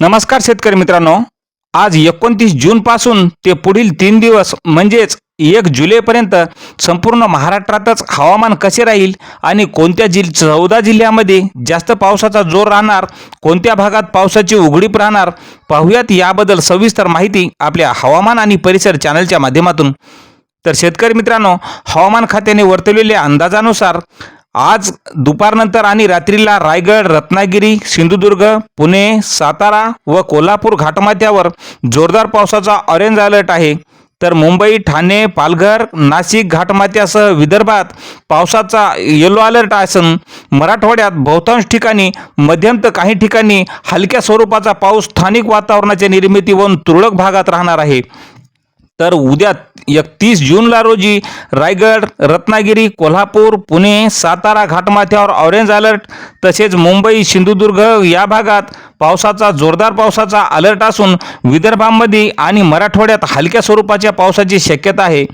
नमस्कार शेतकरी मित्रांनो. आज एकोणतीस जून पासून ते पुढील तीन दिवस म्हणजेच एक जुलैपर्यंत संपूर्ण महाराष्ट्रातच हवामान कसे राहील आणि कोणत्या जिल चौदा जिल्ह्यामध्ये जास्त पावसाचा जोर राहणार कोणत्या भागात पावसाची उघडीप राहणार पाहूयात याबद्दल सविस्तर माहिती आपल्या हवामान आणि परिसर चॅनलच्या माध्यमातून. तर शेतकरी मित्रांनो हवामान खात्याने वर्तवलेल्या अंदाजानुसार आज दुपारनंतर आणि रात्रीला रायगड रत्नागिरी सिंधुदुर्ग पुणे सातारा व कोल्हापूर घाटमाथ्यावर जोरदार पावसाचा ऑरेंज अलर्ट आहे. तर मुंबई ठाणे पालघर नाशिक घाटमाथ्यासह विदर्भात पावसाचा येलो अलर्ट असून मराठवाड्यात बहुतांश ठिकाणी मध्यम तर काही ठिकाणी हलक्या स्वरूपाचा पाऊस स्थानिक वातावरणाच्या निर्मितीवरून तुरळक भागात राहणार आहे. तर उद्या एकतीस जूनला रोजी रायगड रत्नागिरी कोल्हापूर पुणे सातारा घाटमाथ्यावर ऑरेंज अलर्ट तसेच मुंबई सिंधुदुर्ग या भागात पावसाचा जोरदार पावसाचा अलर्ट असून विदर्भामध्ये आणि मराठवाड्यात हलक्या स्वरूपाच्या पावसाची शक्यता आहे.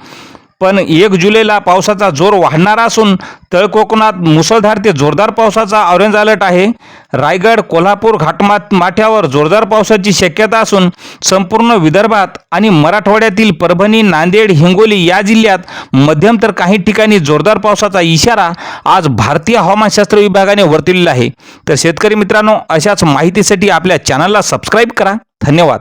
पण एक जुलैला पावसाचा जोर वाढणार असून तळ कोकणात मुसळधार ते जोरदार पावसाचा ऑरेंज अलर्ट आहे. रायगड कोल्हापूर घाटमात माथ्यावर जोरदार पावसाची शक्यता असून संपूर्ण विदर्भात आणि मराठवाड्यातील परभणी नांदेड हिंगोली या जिल्ह्यात मध्यम तर काही ठिकाणी जोरदार पावसाचा इशारा आज भारतीय हवामानशास्त्र विभागाने वर्तवलेला आहे. तर शेतकरी मित्रांनो अशाच माहितीसाठी आपल्या चॅनलला सबस्क्राईब करा. धन्यवाद.